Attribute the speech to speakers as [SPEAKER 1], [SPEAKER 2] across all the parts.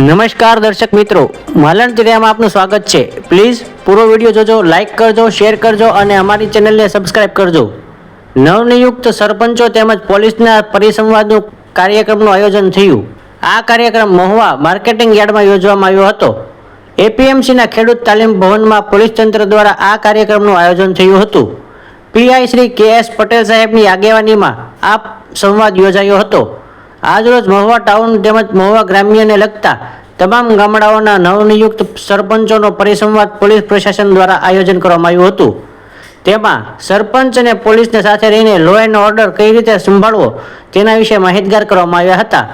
[SPEAKER 1] નમસ્કાર દર્શક મિત્રો, માલણ તિરિયામાં આપનું સ્વાગત છે. પ્લીઝ પૂરો વીડિયો જોજો લાઇક કરજો શેર કરજો અને અમારી ચેનલને સબસ્ક્રાઇબ કરજો. નવનિયુક્ત સરપંચો તેમજ પોલીસના પરિસંવાદનું કાર્યક્રમનું આયોજન થયું. આ કાર્યક્રમ મહુવા માર્કેટિંગ યાર્ડમાં યોજવામાં આવ્યો હતો. એપીએમસીના ખેડૂત તાલીમ ભવનમાં પોલીસ તંત્ર દ્વારા આ કાર્યક્રમનું આયોજન થયું હતું. પીઆઈ શ્રી કે એસ પટેલ સાહેબની આગેવાનીમાં આ સંવાદ યોજાયો હતો. આજરોજ મહુવા ટાઉન તેમજ મહુવા ગ્રામ્યને લગતા તમામ ગામડાઓના નવનિયુક્ત સરપંચોનો પરિસંવાદ પોલીસ પ્રશાસન દ્વારા આયોજન કરવામાં આવ્યું હતું. તેમાં સરપંચ અને પોલીસને સાથે રહીને લો એન્ડ ઓર્ડર કઈ રીતે સંભાળવો તેના વિશે માહિતગાર કરવામાં આવ્યા હતા.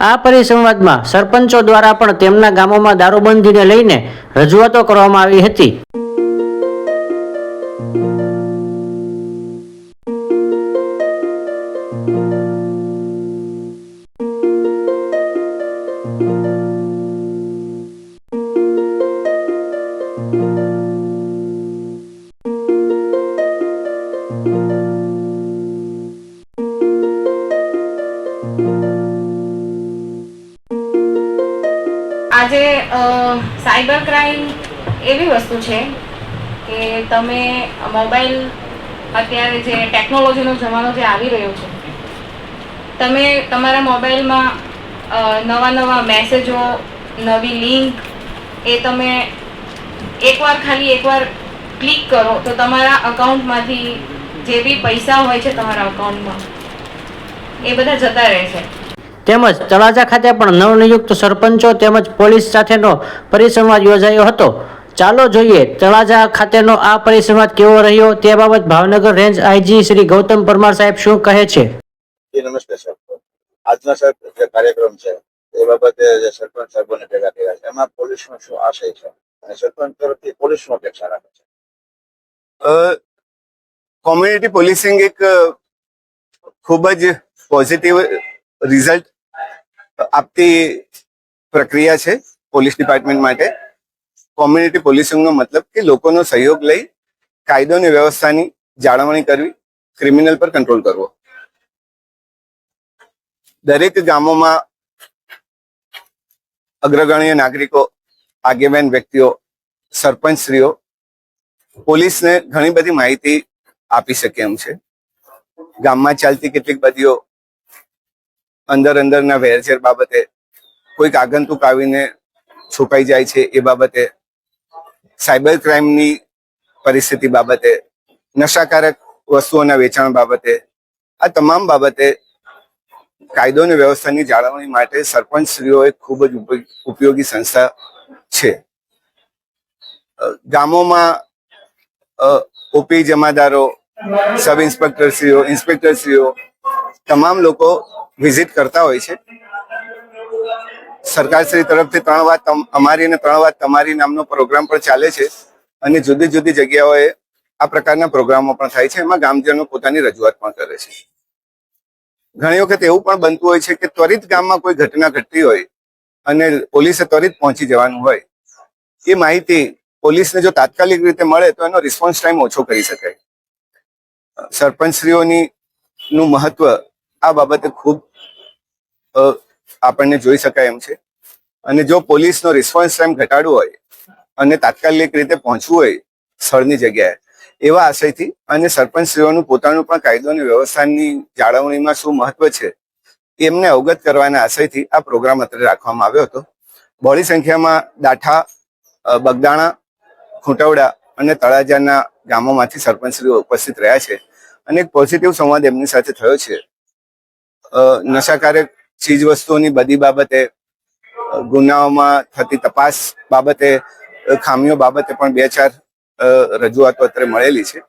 [SPEAKER 1] આ પરિસંવાદમાં સરપંચો દ્વારા પણ તેમના ગામોમાં દારૂબંધીને લઈને રજૂઆતો કરવામાં આવી હતી.
[SPEAKER 2] સાયબર ક્રાઇમ એવી વસ્તુ છે કે તમે મોબાઈલ અત્યારે જે ટેકનોલોજીનો જમાનો જે આવી રહ્યો છે, તમે તમારા મોબાઈલમાં નવા નવા મેસેજો, નવી લિંક એ તમે એકવાર ખાલી એકવાર ક્લિક કરો તો તમારા અકાઉન્ટમાંથી જે બી પૈસા હોય છે તમારા અકાઉન્ટમાં, એ બધા જતા રહે છે.
[SPEAKER 1] તેમજ તળાજા ખાતે પણ નવનિયુક્ત સરપંચો તેમજ પોલીસ સાથેનો પરિસંવાદ યોજાયો હતો. ચાલો જોઈએ તળાજા ખાતેનો આ પરિસંવાદ કેવો રહ્યો? તે બાબત ભાવનગર રેન્જ આઈજી શ્રી ગૌતમ પરમાર સાહેબ શું કહે છે?
[SPEAKER 3] જી નમસ્તે સાહેબ. આજનો સાહેબ જે કાર્યક્રમ છે એ બાબતે જે સરપંચ સાહેબોને ભેગા કર્યા છે એમાં પોલીસનો શું આશય છે? અને સરપંચ તરફથી પોલીસ શું અપેક્ષા રાખે છે.
[SPEAKER 4] કોમ્યુનિટી પોલીસિંગ એક ખૂબ જ પોઝિટિવ રિઝલ્ટ આપતી પ્રક્રિયા છે પોલીસ ડિપાર્ટમેન્ટ માટે. કોમ્યુનિટી પોલીસિંગનો મતલબ કે લોકોનો સહયોગ લઈ કાયદો અને વ્યવસ્થાની જાળવણી કરવી, ક્રિમિનલ પર કંટ્રોલ કરવો. દરેક ગામોમાં અગ્રગણ્ય નાગરિકો, આગેવાન વ્યક્તિઓ, સરપંચશ્રીઓ પોલીસને ઘણી બધી માહિતી આપી શકે એમ છે. ગામમાં ચાલતી કેટલીક બધીઓ અંદર અંદરના વેરઝેર બાબતે કોઈક આગંતુક આવીને છુપાઈ જાય છે એ બાબતે, સાયબર ક્રાઇમની પરિસ્થિતિ બાબતે, નશાકારક વસ્તુઓના વેચાણ બાબતે, આ તમામ બાબતે કાયદો અને વ્યવસ્થાની જાળવણી માટે સરપંચશ્રીઓ એક ખૂબ જ ઉપયોગી- સંસ્થા છે. ગામોમાં ઓપી જમાદારો સબ ઇન્સ્પેક્ટરશ્રીઓ ઇન્સ્પેક્ટરશ્રીઓ તમામ લોકો વિઝિટ કરતા હોય છે. સરકારશ્રી તરફથી ત્રણ વાત અમારી અને ત્રણ વાત તમારી નામનો પ્રોગ્રામ પણ ચાલે છે. અને જુદી જુદી જગ્યાઓએ આ પ્રકારના પ્રોગ્રામો પણ થાય છે. એમાં ગામજનો પોતાની રજૂઆત પણ કરે છે. ઘણી વખત એવું પણ બનતું હોય છે કે ત્વરિત ગામમાં કોઈ ઘટના ઘટતી હોય અને પોલીસે ત્વરિત પહોંચી જવાનું હોય. એ માહિતી પોલીસને જો તાત્કાલિક રીતે મળે તો એનો રિસ્પોન્સ ટાઈમ ઓછો કરી શકાય. સરપંચશ્રીઓની નું મહત્વ આ બાબતે ખૂબ આપણને જોઈ શકાય એમ છે. અને જો પોલીસનો રિસ્પોન્સ ટાઈમ ઘટાડવો હોય અને તાત્કાલિક રીતે પહોંચવું હોય સ્થળની જગ્યાએ, એવા આશયથી અને સરપંચશ્રીઓનું પોતાનું પણ કાયદો અને વ્યવસ્થાની જાળવણીમાં શું મહત્વ છે, એમને અવગત કરવાના આશયથી આ પ્રોગ્રામ અત્યારે રાખવામાં આવ્યો હતો. બહોળી સંખ્યામાં દાઠા બગદાણા, ખૂંટવડા અને તળાજાના ગામોમાંથી સરપંચશ્રીઓ ઉપસ્થિત રહ્યા છે. અને એક પોઝિટિવ સંવાદ એમની સાથે થયો છે. નશાકારક ચીજ વસ્તુઓની બધી બાબતે ગુનાઓમાં થતી તપાસ બાબતે ખામીઓ બાબતે પણ બે ચાર રજૂઆતો અત્યારે મળેલી છે.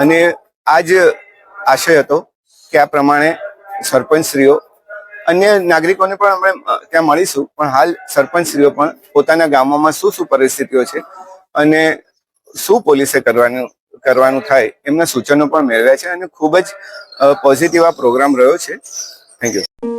[SPEAKER 4] અને આ જ આશય હતો કે આ પ્રમાણે સરપંચશ્રીઓ, અન્ય નાગરિકોને પણ અમે ત્યાં મળીશું, પણ હાલ સરપંચશ્રીઓ પણ પોતાના ગામોમાં શું શું પરિસ્થિતિઓ છે અને શું પોલીસે કરવાનું કરવાનું થાય એમના સૂચનો પણ મેળવ્યા છે અને ખૂબ જ પોઝિટિવ આ પ્રોગ્રામ રહ્યો છે. Thank you